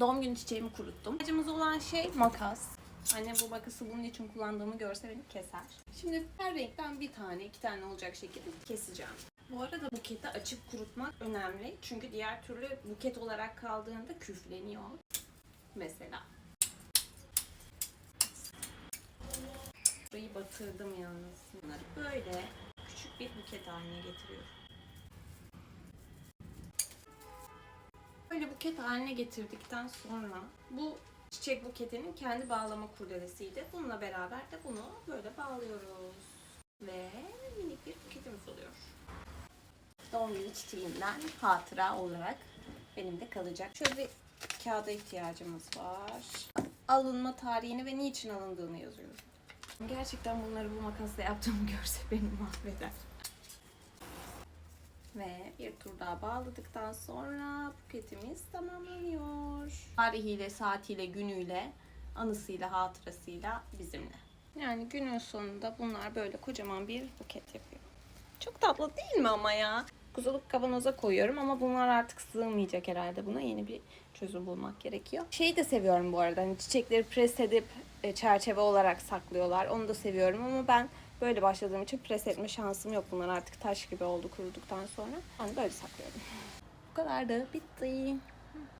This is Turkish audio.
Doğum günü çiçeğimi kuruttum. Acımız olan şey makas. Annem bu makası bunun için kullandığımı görse beni keser. Şimdi her renkten bir tane, iki tane olacak şekilde keseceğim. Bu arada buketi açıp kurutmak önemli. Çünkü diğer türlü buket olarak kaldığında küfleniyor. Mesela. Burayı batırdım yalnız. Bunları böyle küçük bir buket haline getiriyorum. Böyle buket haline getirdikten sonra bu çiçek buketinin kendi bağlama kurdelesiydi. Bununla beraber de bunu böyle bağlıyoruz. Ve minik bir buketimiz oluyor. Doğum günü çiçeğinden hatıra olarak benim de kalacak. Şöyle bir kağıda ihtiyacımız var. Alınma tarihini ve niçin alındığını yazıyorum. Gerçekten bunları bu makasla yaptığımı görse beni mahveder. Ve bir tur daha bağladıktan sonra buketimiz tamamlanıyor. Tarihiyle, saatiyle, günüyle, anısıyla, hatırasıyla bizimle. Yani günün sonunda bunlar böyle kocaman bir buket yapıyor. Çok tatlı değil mi ama ya? Kuzuluk kavanoza koyuyorum ama bunlar artık sığmayacak herhalde. Buna yeni bir çözüm bulmak gerekiyor. Şeyi de seviyorum bu arada. Hani çiçekleri pres edip e, çerçeve olarak saklıyorlar. Onu da seviyorum ama ben böyle başladığım için pres etme şansım yok. Bunlar artık taş gibi oldu kuruduktan sonra. Ben böyle saklıyorum. Bu kadar da bitti.